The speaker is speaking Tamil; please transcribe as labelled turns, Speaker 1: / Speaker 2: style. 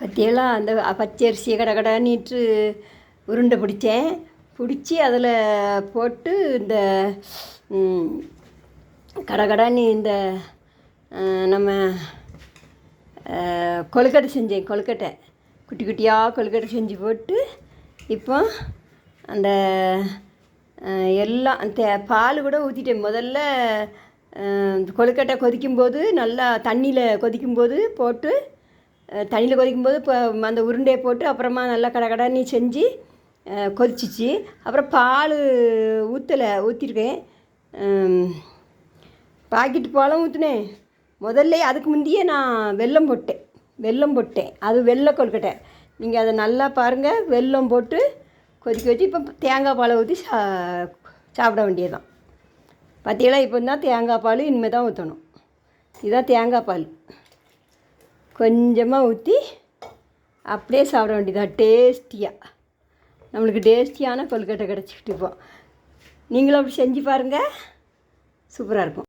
Speaker 1: பற்றியெல்லாம் அந்த பச்சரிசியை கட கடன்னிட்டு உருண்டை பிடிச்சேன். பிடிச்சி அதில் போட்டு இந்த ம், கடகடான்னு இந்த நம்ம கொழுக்கட்டை செஞ்சேன் கொழுக்கட்டை. குட்டி குட்டியாக கொழுக்கட்டை செஞ்சு போட்டு இப்போ அந்த எல்லாம் அந்த பால் கூட ஊற்றிட்டேன் முதல்ல இந்த கொழுக்கட்டை கொதிக்கும்போது நல்லா தண்ணியில் கொதிக்கும்போது போட்டு தண்ணியில் கொதிக்கும்போது இப்போ அந்த உருண்டையை போட்டு அப்புறமா நல்லா கடகடன்னு செஞ்சு கொதிச்சிச்சு. அப்புறம் பால் ஊற்றலை ஊற்றிருக்கேன் பாக்கெட் பாலும் ஊற்றினேன் முதல்ல அதுக்கு முந்தையே நான் வெல்லம் போட்டேன். வெல்லம் போட்டேன். அது வெள்ளை கொழுக்கட்டை. நீங்கள் அதை நல்லா பாருங்கள் வெல்லம் போட்டு கொதிக்க வச்சு இப்போ தேங்காய் பாலை ஊற்றி சா சாப்பிட வேண்டியதுதான். பார்த்தீங்களா இப்போ தான் தேங்காய் பால் இனிமேல் தான் ஊற்றணும் இதுதான் தேங்காய் பால். கொஞ்சமாக ஊற்றி அப்படியே சாப்பிட வேண்டியதான் டேஸ்டியாக நம்மளுக்கு டேஸ்டியான கொழுக்கட்டை கிடச்சிக்கிட்டு இப்போ. நீங்களும் அப்படி செஞ்சு பாருங்கள் சூப்பராக இருக்கும்.